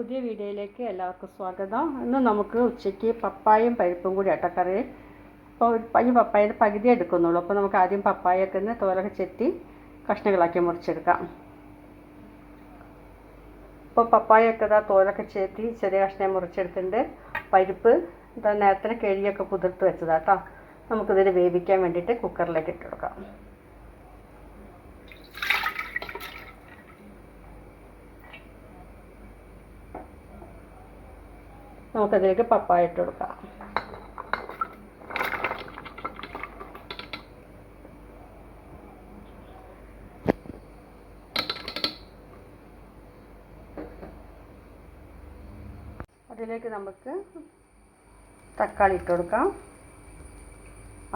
പുതിയ വീഡിയോയിലേക്ക് എല്ലാവർക്കും സ്വാഗതം. ഇന്ന് നമുക്ക് ഉച്ചയ്ക്ക് പപ്പായും പരിപ്പും കൂടി അട്ടക്കറി കറി. അപ്പോൾ ഈ പപ്പായയുടെ പകുതി എടുക്കുന്നുള്ളൂ. അപ്പോൾ നമുക്ക് ആദ്യം പപ്പായൊക്കെ ഒന്ന് തോലൊക്കെ ചെത്തി കഷ്ണങ്ങളാക്കി മുറിച്ചെടുക്കാം. ഇപ്പോൾ പപ്പായൊക്കെ ഇതാ തോലൊക്കെ ചെത്തി ചെറിയ കഷ്ണം മുറിച്ചെടുത്തിട്ടുണ്ട്. പരിപ്പ് ഇതാ നേരത്തെ കിഴിയൊക്കെ കുതിർത്ത് വെച്ചതാട്ടോ. നമുക്കിതിൽ വേവിക്കാൻ വേണ്ടിയിട്ട് കുക്കറിലേക്ക് ഇട്ട് നമുക്കതിലേക്ക് പപ്പായ ഇട്ട് കൊടുക്കാം. അതിലേക്ക് നമുക്ക് തക്കാളി ഇട്ട് കൊടുക്കാം.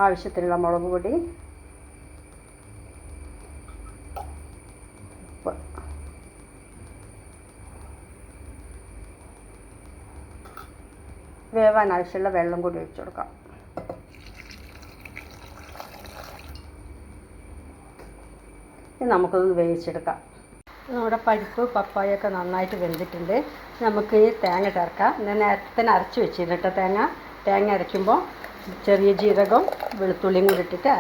ആവശ്യത്തിനുള്ള മുളക് പൊടി വേവാൻ ആവശ്യമുള്ള വെള്ളം കൂടി ഒഴിച്ചു കൊടുക്കാം. ഇനി നമുക്കൊന്ന് വേവിച്ചെടുക്കാം. നമ്മുടെ പരിപ്പ് പപ്പായൊക്കെ നന്നായിട്ട് വെന്തിട്ടുണ്ട്. നമുക്ക് ഈ തേങ്ങ ചേർക്കാം. ഞാൻ നേരത്തെ അരച്ച് വെച്ചിരുന്നു തേങ്ങ. തേങ്ങ അരയ്ക്കുമ്പോൾ ചെറിയ ജീരകവും വെളുത്തുള്ളിയും കൂടി ഇട്ടിട്ട്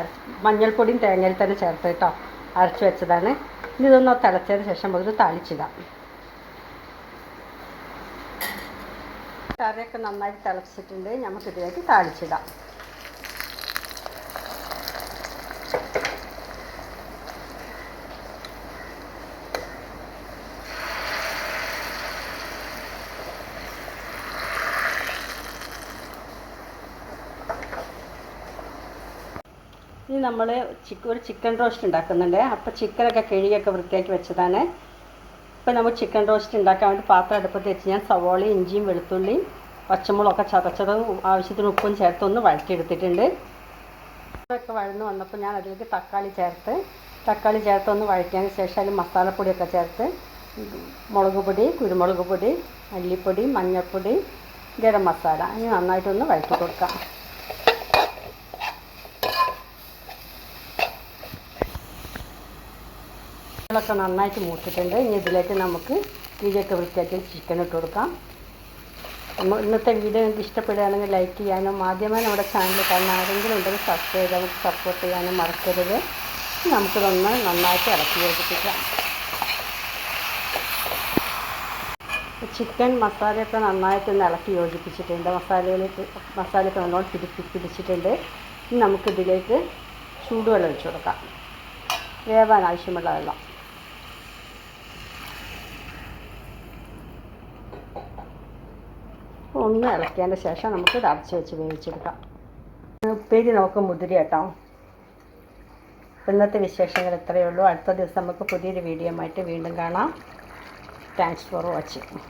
മഞ്ഞൾപ്പൊടിയും തേങ്ങയിൽ തന്നെ ചേർത്ത് കേട്ടോ. അരച്ച് വെച്ചതാണ്. ഇനി ഇതൊന്ന് തിളച്ചതിന് ശേഷം നമുക്ക് താളിച്ചിടാം. കറിയൊക്കെ നന്നായിട്ട് തിളച്ചിട്ടുണ്ട്. നമുക്കിതിലേക്ക് താളിച്ചിടാം. ഇനി നമ്മൾ ചിക്ക് ഒരു ചിക്കൻ റോസ്റ്റ് ഉണ്ടാക്കുന്നുണ്ട്. അപ്പോൾ ചിക്കനൊക്കെ കിഴിയൊക്കെ വൃത്തിയാക്കി വെച്ചതാണ്. ഇപ്പോൾ നമ്മൾ ചിക്കൻ റോസ്റ്റ് ഉണ്ടാക്കാൻ വേണ്ടി പാത്രം അടുപ്പത്ത് വെച്ച് ഞാൻ സവോളയും ഇഞ്ചിയും വെളുത്തുള്ളിയും പച്ചമുളകൊക്കെ ചതച്ചതും ആവശ്യത്തിന് ഉപ്പും ചേർത്തൊന്ന് വഴറ്റിയെടുത്തിട്ടുണ്ട്. ഒക്കെ വഴന്ന് വന്നപ്പോൾ ഞാൻ അതിലേക്ക് തക്കാളി ചേർത്ത് തക്കാളി ചേർത്ത് ഒന്ന് വഴറ്റിയതിന് ശേഷം അതിൽ മസാലപ്പൊടിയൊക്കെ ചേർത്ത് മുളക് പൊടി കുരുമുളക് പൊടി മല്ലിപ്പൊടി മഞ്ഞൾപ്പൊടി ഗരം മസാല. ഇനി നന്നായിട്ടൊന്ന് വഴറ്റി കൊടുക്കാം. ഒക്കെ നന്നായിട്ട് മൂത്തിട്ടുണ്ട്. ഇനി ഇതിലേക്ക് നമുക്ക് കിഴിയൊക്കെ വൃത്തിയാക്കി ചിക്കൻ ഇട്ട് കൊടുക്കാം. ഇന്നത്തെ വീഡിയോ നിങ്ങൾക്ക് ഇഷ്ടപ്പെടുകയാണെങ്കിൽ ലൈക്ക് ചെയ്യാനും ആദ്യമായി നമ്മുടെ ചാനൽ കാണുന്ന ആരെങ്കിലും ഉണ്ടെങ്കിൽ സബ്സ്ക്രൈബ് ചെയ്ത് നമുക്ക് സപ്പോർട്ട് ചെയ്യാനും മറക്കരുത്. നമുക്കിതൊന്ന് നന്നായിട്ട് ഇളക്കി യോജിപ്പിക്കാം. ചിക്കൻ മസാലയൊക്കെ നന്നായിട്ടൊന്ന് ഇളക്കി യോജിപ്പിച്ചിട്ടുണ്ട്. മസാലയിലേക്ക് മസാലയൊക്കെ നല്ലോണം പിടിപ്പി പിടിച്ചിട്ടുണ്ട്. ഇനി നമുക്കിതിലേക്ക് ചൂടുവെള്ളം ഒഴിച്ചു കൊടുക്കാം. വേവാൻ ആവശ്യമുള്ള വെള്ളം. ഒന്ന് ഇളക്കിയതിന്റെ ശേഷം നമുക്ക് ഇത് അടച്ച് വെച്ച് വേവിച്ചെടുക്കാം. ഉപ്പേരി നമുക്ക് മുതിരി കേട്ടോ. ഇന്നത്തെ വിശേഷങ്ങൾ ഇത്രയേ ഉള്ളൂ. അടുത്ത ദിവസം നമുക്ക് പുതിയൊരു വീഡിയോ ആയിട്ട് വീണ്ടും കാണാം. Thanks for watching